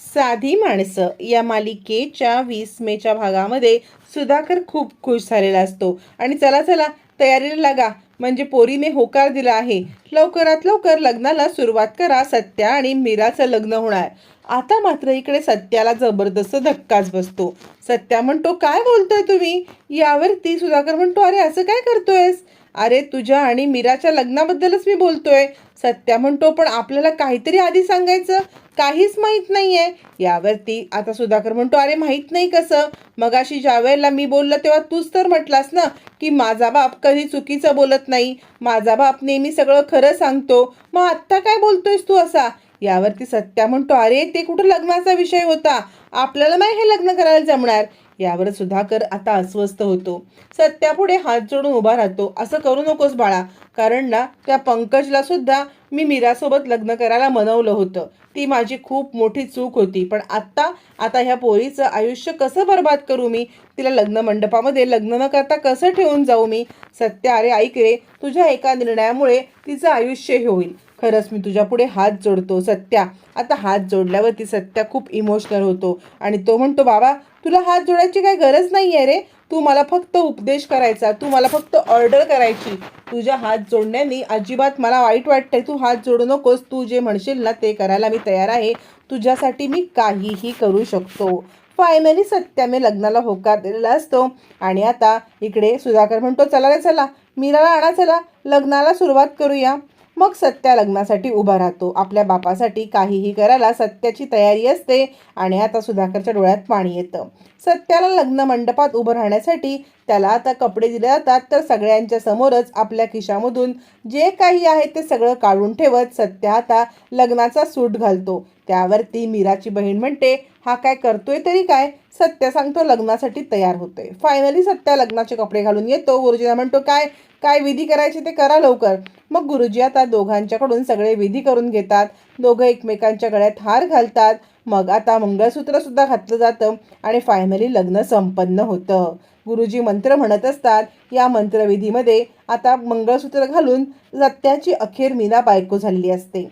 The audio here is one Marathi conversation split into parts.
साधी माणसं या मालिकेच्या वीस मेच्या भागामध्ये सुधाकर खूप खुश झालेला असतो. आणि चला चला तयारीला लागा. म्हणजे पोरीने होकार दिला आहे. लवकरात लवकर लग्नाला सुरुवात करा सत्या आणि मीराचं लग्न होणार. आता मात्र इकडे सत्याला जबरदस्त धक्काच बसतो. सत्या म्हणतो काय बोलतोय तुम्ही? यावरती सुधाकर म्हणतो अरे असं काय करतोयस? अरे तुझ्या आणि मीराच्या लग्नाबद्दलच मी बोलतोय. सत्या म्हणतो पण आपल्याला काहीतरी आधी सांगायचं. काहीच माहीत नाहीये. यावरती आता सुधाकर म्हणतो अरे माहीत नाही कसं. मगाशी ज्या वेळेला मी बोललं तेव्हा तूच तर म्हटलास ना की माझा बाप कधी चुकीचं बोलत नाही. माझा बाप नेहमी सगळं खरं सांगतो. मग आत्ता काय बोलतोयस तू असा? यावरती सत्या म्हणतो अरे ते कुठं लग्नाचा विषय होता? आपल्याला नाही हे लग्न करायला जमणार. यावर सुधाकर आता अस्वस्थ होतो. सत्यापुढे हात जोडून उभा राहतो. असं करू नकोस बाळा. कारण ना त्या पंकजला सुद्धा मी मीरासोबत लग्न करायला मनवलं होतं. ती माझी खूप मोठी चूक होती. पण आत्ता आता ह्या पोरीचं आयुष्य कसं बर्बाद करू मी? तिला लग्न मंडपामध्ये लग्न न करता कसं ठेवून जाऊ मी? सत्या अरे ऐक रे. तुझ्या एका निर्णयामुळे तिचं आयुष्य हे होईल. खरंच मी तुझ्या पुढे हात जोडतो सत्या. आता हात जोडल्यावरती सत्या खूप इमोशनल होतो आणि तो म्हणतो बाबा तुला हात जोडायची काही गरज नाही आहे रे. तू मला फक्त उपदेश करायचा तू मला फक्त ऑर्डर करायची. तुझ्या हात जोडण्याने अजिबात मला वाईट वाटतंय. तू हात जोडू नकोस. तू जे म्हणशील ना ते करायला मी तयार आहे. तुझ्यासाठी मी काहीही करू शकतो. फायनली सत्याने लग्नाला होकार दिलेला असतो आणि आता इकडे सुधाकर म्हणतो चला रे चला. मीराला आणा चला. लग्नाला सुरुवात करूया. मग सत्या लग्नासाठी उभा राहतो. आपल्या बापासाठी काहीही करायला सत्याची तयारी असते आणि आता सुधाकरच्या डोळ्यात पाणी येतं. सत्याला लग्न मंडपात उभं राहण्यासाठी त्याला आता कपडे दिले जातात. तर सगळ्यांच्या समोरच आपल्या खिशामधून जे काही आहे ते सगळं काढून ठेवत सत्या आता लग्नाचा सूट घालतो. त्यावरती मीराची बहीण म्हणते हा काय करतोय तरी काय? सत्य सांगतो लग्नासाठी तयार होतोय फायनली सत्या लग्नाचे कपडे घालून येतो. गुरुजीला म्हणतो काय काय विधी करायचे ते करा लवकर. मग गुरुजी आता दोघांच्याकडून सगळे विधी करून घेतात. दोघं एकमेकांच्या गळ्यात हार घालतात. मग आता मंगळसूत्रसुद्धा घातलं जातं आणि फायनली लग्न संपन्न होतं. गुरुजी मंत्र म्हणत असतात. या मंत्रविधीमध्ये आता मंगळसूत्र घालून सत्याची अखेर मीना बायको झालेली असते.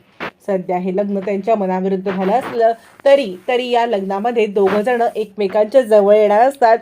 सध्या हे लग्न त्यांच्या मनाविरुद्ध झालं असलं तरी तरी या लग्नामध्ये दोघं जण एकमेकांच्या जवळ येणार असतात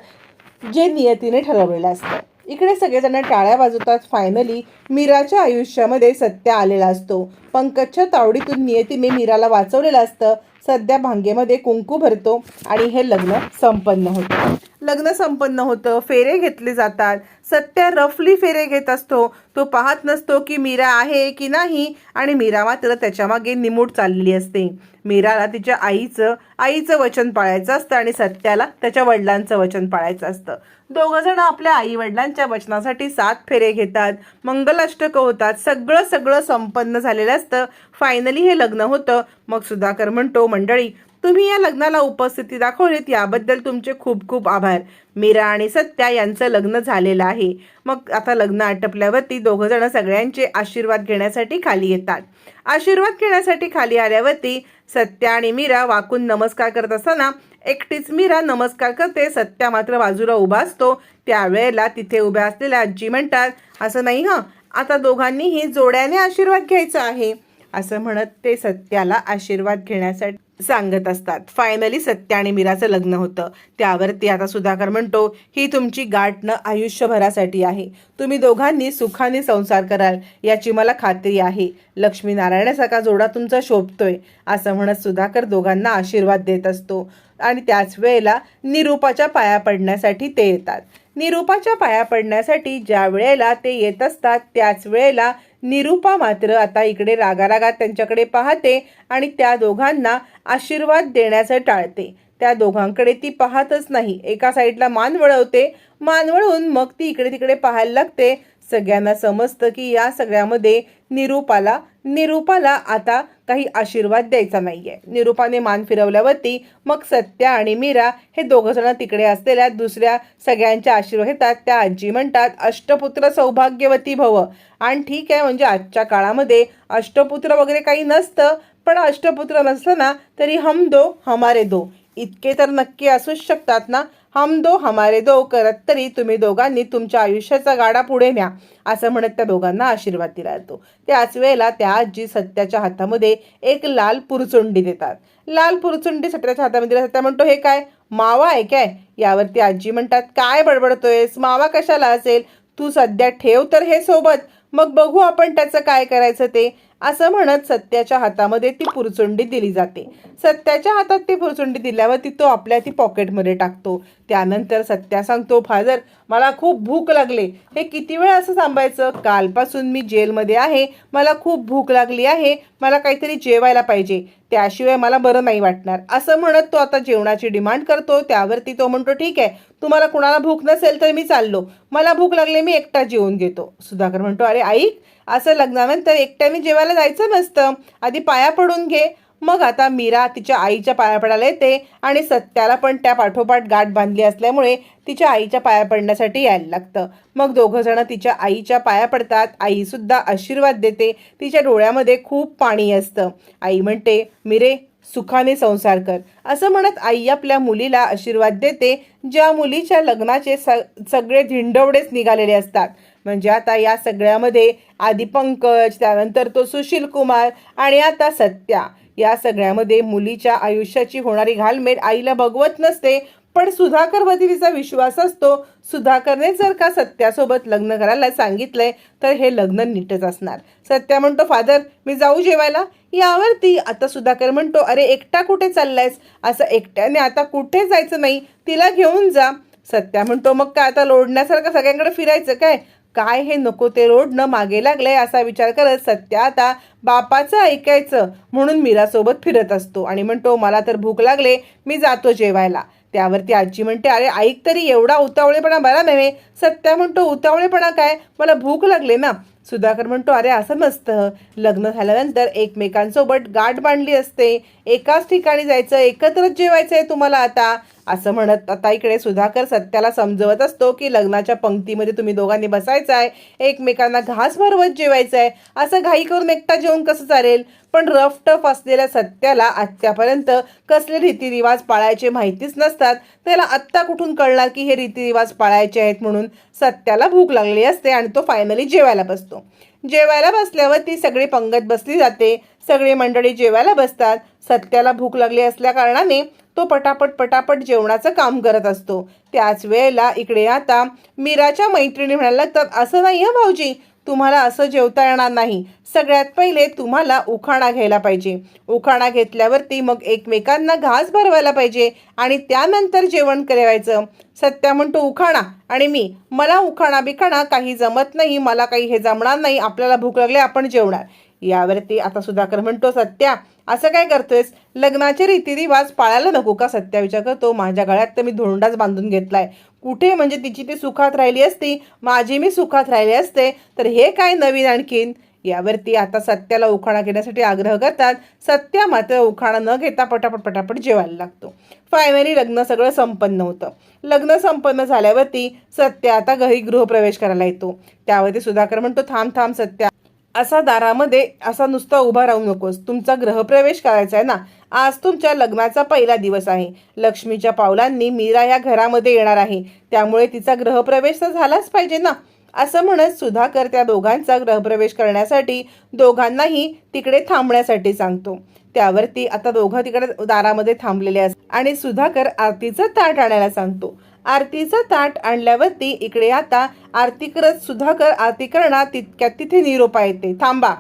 जे नियतीने ठरवलेलं असतं. इकडे सगळेजण टाळ्या वाजवतात. फायनली मीराच्या आयुष्यामध्ये सत्य आलेला असतो. पंकजच्या तावडीतून नियतीने मीराला वाचवलेलं असतं. सध्या भांगेमध्ये कुंकू भरतो आणि हे लग्न संपन्न होतं. लग्न संपन्न होतं फेरे घेतले जातात. सत्या रफली फेरे घेत असतो. तो पाहत नसतो की मीरा आहे की नाही आणि मीरा मात्र त्याच्यामागे निमूट चाललेली असते. मीराला तिच्या आईचं आईचं वचन पाळायचं असतं आणि सत्याला त्याच्या वडिलांचं वचन पाळायचं असतं. दोघं जण आपल्या आई वडिलांच्या वचनासाठी सात फेरे घेतात. मंगलाष्टक होतात. सगळं सगळं संपन्न झालेलं असतं. फायनली हे लग्न होतं. मग सुधाकर म्हणतो मंडळी तुम्ही या लग्नाला उपस्थिती दाखवलीत याबद्दल तुमचे खूप खूप आभार. मीरा आणि सत्या यांचं लग्न झालेलं आहे. मग आता लग्न आटपल्यावरती दोघं जण सगळ्यांचे आशीर्वाद घेण्यासाठी खाली येतात. आशीर्वाद घेण्यासाठी खाली आल्यावरती सत्या आणि मीरा वाकून नमस्कार करत असताना एकटीच मीरा नमस्कार करते सत्या मात्र बाजूला उभा असतो. त्यावेळेला तिथे उभ्या असलेल्या आजी म्हणतात असं नाही हं आता दोघांनीही जोड्याने आशीर्वाद घ्यायचा आहे. असं म्हणत ते सत्याला आशीर्वाद घेण्यासाठी सांगत असतात. फायनली सत्य आणि मीराचं लग्न होतं. त्यावरती आता सुधाकर म्हणतो ही तुमची गाठणं आयुष्यभरासाठी आहे. तुम्ही दोघांनी सुखाने संसार कराल याची मला खात्री आहे. लक्ष्मीनारायणासारखा जोडा तुमचा शोभतोय असं म्हणत सुधाकर दोघांना आशीर्वाद देत असतो. आणि त्याच वेळेला निरूपाच्या पाया पडण्यासाठी ते येतात. निरूपाच्या पाया पडण्यासाठी ज्या वेळेला ते येत असतात त्याच वेळेला निरूपा मात्र आता इकडे रागारागात त्यांच्याकडे पाहते आणि त्या दोघांना आशीर्वाद देण्याचं टाळते. त्या दोघांकडे ती पाहतच नाही. एका साईडला मान वळवते. मान वळवून मग ती इकडे तिकडे पाहायला लागते. सगळ्यांना समजतं की या सगळ्यामध्ये निरूपाला निरूपाला आता काही आशीर्वाद द्यायचा नाही आहे निरूपाने मान फिरवल्यावरती मग सत्या आणि मीरा हे दोघं जण तिकडे असलेल्या दुसऱ्या सगळ्यांच्या आशीर्वाद घेतात. त्या आजी म्हणतात अष्टपुत्र सौभाग्यवती भव. आणि ठीक आहे म्हणजे आजच्या काळामध्ये अष्टपुत्र वगैरे काही नसतं पण अष्टपुत्र नसलं ना तरी हम दो हमारे दो. इतके तर नक्की असूच शकतात ना? हम दो हमारे दो करत तरी तुम्ही दोघांनी तुमच्या आयुष्याचा गाडा पुढे न्या असं म्हणत त्या दोघांना आशीर्वाद दिला जातो. त्याच वेळेला त्या आजी सत्याच्या हातामध्ये एक लाल पुरचुंडी देतात. लाल पुरचुंडी सत्याच्या हातामध्ये सत्या म्हणतो हे काय? मावा आहे काय? यावरती आजी म्हणतात काय बडबडतोयस? मावा कशाला असेल? तू सध्या ठेव तर हे सोबत. मग बघू आपण त्याचं काय करायचं ते. असं म्हणत सत्याच्या हातामध्ये ती पुरचुंडी दिली जाते. सत्याच्या हातात ती पुरचुंडी दिल्यावर ती तो आपल्या ती पॉकेटमध्ये टाकतो. त्यानंतर सत्या सांगतो फादर मला खूप भूक लागले. हे किती वेळ असं थांबायचं कालपासून मी जेलमध्ये आहे. मला खूप भूक लागली आहे. मला काहीतरी जेवायला पाहिजे. त्याशिवाय मला बरं नाही वाटणार. असं म्हणत तो आता जेवणाची डिमांड करतो. त्यावरती तो म्हणतो ठीक आहे. तुम्हाला कुणाला भूक नसेल तर मी चाललो. मला भूक लागली मी एकटा जेवून घेतो. सुधाकर म्हणतो अरे ऐक. असं लग्नानंतर एकट्याने जेवायला जायचं नसतं. आधी पाया पडून घे. मग आता मीरा तिच्या आईच्या पाया पडायला येते आणि सत्याला पण त्या पाठोपाठ गाठ बांधली असल्यामुळे तिच्या आईच्या पाया पडण्यासाठी यायला लागतं. मग दोघंजणं तिच्या आईच्या पाया पडतात. आईसुद्धा आशीर्वाद देते. तिच्या डोळ्यामध्ये खूप पाणी असतं. आई म्हणते मिरे सुखाने संसार कर. असं म्हणत आई आपल्या मुलीला आशीर्वाद देते. ज्या मुलीच्या लग्नाचे स सगळे धिंडवडेच निघालेले असतात. म्हणजे आता या सगळ्यामध्ये आधी पंकज त्यानंतर तो सुशील कुमार आणि आता सत्या. या सगळ्यामध्ये मुलीच्या आयुष्याची होणारी घालमेल आईला भगवत नसते पण सुधाकरवरती तिचा विश्वास असतो. सुधाकरने जर का सत्यासोबत लग्न करायला सांगितलंय तर हे लग्न नीटच असणार. सत्या म्हणतो फादर मी जाऊ जेवायला? यावरती. आता सुधाकर म्हणतो अरे एकटा कुठे चाललायस? असं एकट्याने आता कुठे जायचं नाही? तिला घेऊन जा. सत्या म्हणतो मग काय आता लोडण्यासारखं सगळ्यांकडे फिरायचं काय? काय हे नको ते रोडनं मागे लागलंय असा विचार करत सत्या आता बापाचं ऐकायचं म्हणून मीरासोबत फिरत असतो. आणि म्हणतो मला तर भूक लागले मी जातो जेवायला. त्यावरती आजी म्हणते अरे ऐक तरी एवढा उतावळेपणा बरा नव्हे सत्या म्हणतो उतावळेपणा काय? मला भूक लागले ना. सुधाकर म्हणतो अरे असं नसतं. लग्न झाल्यानंतर एकमेकांसोबत गाठ बांधली असते. एकाच ठिकाणी जायचं एकत्रच जेवायचं आहे तुम्हाला आता. असं म्हणत आता इकडे सुधाकर सत्याला समजवत असतो की लग्नाच्या पंक्तीमध्ये तुम्ही दोघांनी बसायचं आहे एकमेकांना घास भरवत जेवायचं आहे असं घाई करून एकटा जेवण कसं चालेल? पण रफ टफ असलेल्या सत्याला आत्तापर्यंत कसले रीतिरिवाज पाळायचे माहितीच नसतात. त्याला आत्ता कुठून कळणार की हे रीतिरिवाज पाळायचे आहेत म्हणून सत्याला भूक लागली असते आणि तो फायनली जेवायला बसतो. जेवायला बसल्यावर ती सगळी पंगत बसली जाते. सगळी मंडळी जेवायला बसतात. सत्याला भूक लागली असल्या कारणाने तो पटापट पटापट जेवणाचं काम करत असतो. त्याच वेळेला इकडे आता मीराच्या मैत्रिणी म्हणायला लागतात असं नाही हं भाऊजी तुम्हाला असं जेवता येणार नाही. सगळ्यात पहिले तुम्हाला उखाणा घ्यायला पाहिजे. उखाणा घेतल्यावरती मग एकमेकांना घास भरवायला पाहिजे आणि त्यानंतर जेवण करायचं. सत्या म्हणतो उखाणा. आणि मी मला उखाणा बिखाणा काही जमत नाही मला काही हे जमणार नाही आपल्याला भूक लागली आपण जेवणार. यावरती आता सुधाकर म्हणतो सत्या असं काय करतोयस? लग्नाचे रीतिरिवाज पाळायला नको का? सत्या विचार करतो माझ्या गळ्यात तर मी धोंडाच बांधून घेतलाय. कुठे म्हणजे तिची ती सुखात राहिली असती माझी मी सुखात राहिले असते तर हे काय नवीन आणखीन? यावरती आता सत्याला उखाणा घेण्यासाठी आग्रह करतात. सत्या मात्र उखाणा न घेता पटापट पटापट जेवायला लागतो. फायनली लग्न सगळं संपन्न होतं. लग्न संपन्न झाल्यावरती सत्या आता घरी गृहप्रवेश करायला येतो. त्यावरती सुधाकर म्हणतो थांब थांब सत्या. असा दारामध्ये असा नुसता उभा राहू नकोस. तुमचा ग्रहप्रवेश करायचा आहे ना? आज तुमच्या लग्नाचा पहिला दिवस आहे. लक्ष्मीच्या पावलांनी मीरा या घरामध्ये येणार आहे. त्यामुळे तिचा ग्रहप्रवेश तर झालाच पाहिजे ना? असं म्हणत सुधाकर त्या दोघांचा ग्रहप्रवेश करण्यासाठी दोघांनाही तिकडे थांबण्यासाठी सांगतो. त्यावरती आता दोघं तिकडे दारामध्ये थांबलेले असत आणि सुधाकर आरतीचं ताट आणायला सांगतो. आरतीचं ताट आणल्यावरती इकडे आता आरती करत सुधाकर आरती करणार तितक्यात तिथे निरोपा येते. थांबा.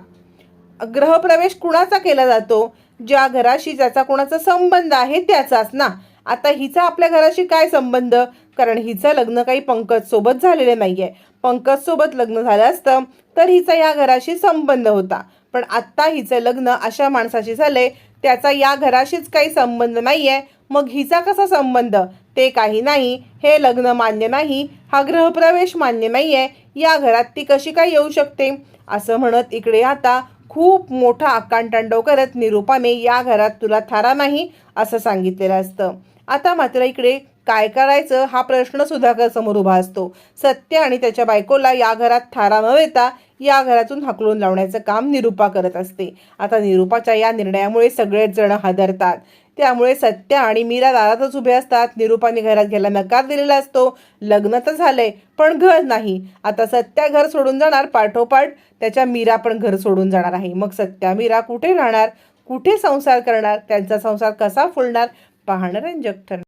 ग्रहप्रवेश कुणाचा केला जातो? ज्या घराशी ज्याचा कोणाचा संबंध आहे त्याचाच ना. आता हिचा आपल्या घराशी काय संबंध? कारण हिचं लग्न काही पंकज सोबत झालेलं नाही पंकज सोबत लग्न झालं असतं तर हिचा या घराशी संबंध होता. पण आत्ता हिचं लग्न अशा माणसाशी झालंय त्याचा या घराशीच काही संबंध नाही आहे मग हिचा कसा संबंध? ते काही नाही. हे लग्न मान्य नाही. हा गृहप्रवेश मान्य नाही आहे या घरात ती कशी काय येऊ शकते? असं म्हणत इकडे आता खूप मोठा आकांतांडव करत निरूपाने या घरात तुला थारा नाही असं सांगितलेलं असतं. आता मात्र इकडे काय करायचं हा प्रश्न सुधाकर समोर उभा असतो. सत्य आणि त्याच्या बायकोला या घरात थारा न येता या घरातून हाकलून लावण्याचं काम निरूपा करत असते. आता निरूपाच्या या निर्णयामुळे सगळेच जण हादरतात. त्यामुळे सत्या आणि मीरा दारातच उभे असतात. निरूपाने घरात घ्यायला नकार दिलेला असतो. लग्न तर झालंय पण घर नाही. आता सत्या घर सोडून जाणार पाठोपाठ त्याच्या मीरा पण घर सोडून जाणार आहे. मग सत्या मीरा कुठे राहणार? कुठे संसार करणार? त्यांचा संसार कसा फुलणार? पाहणं रंजक ठरणार.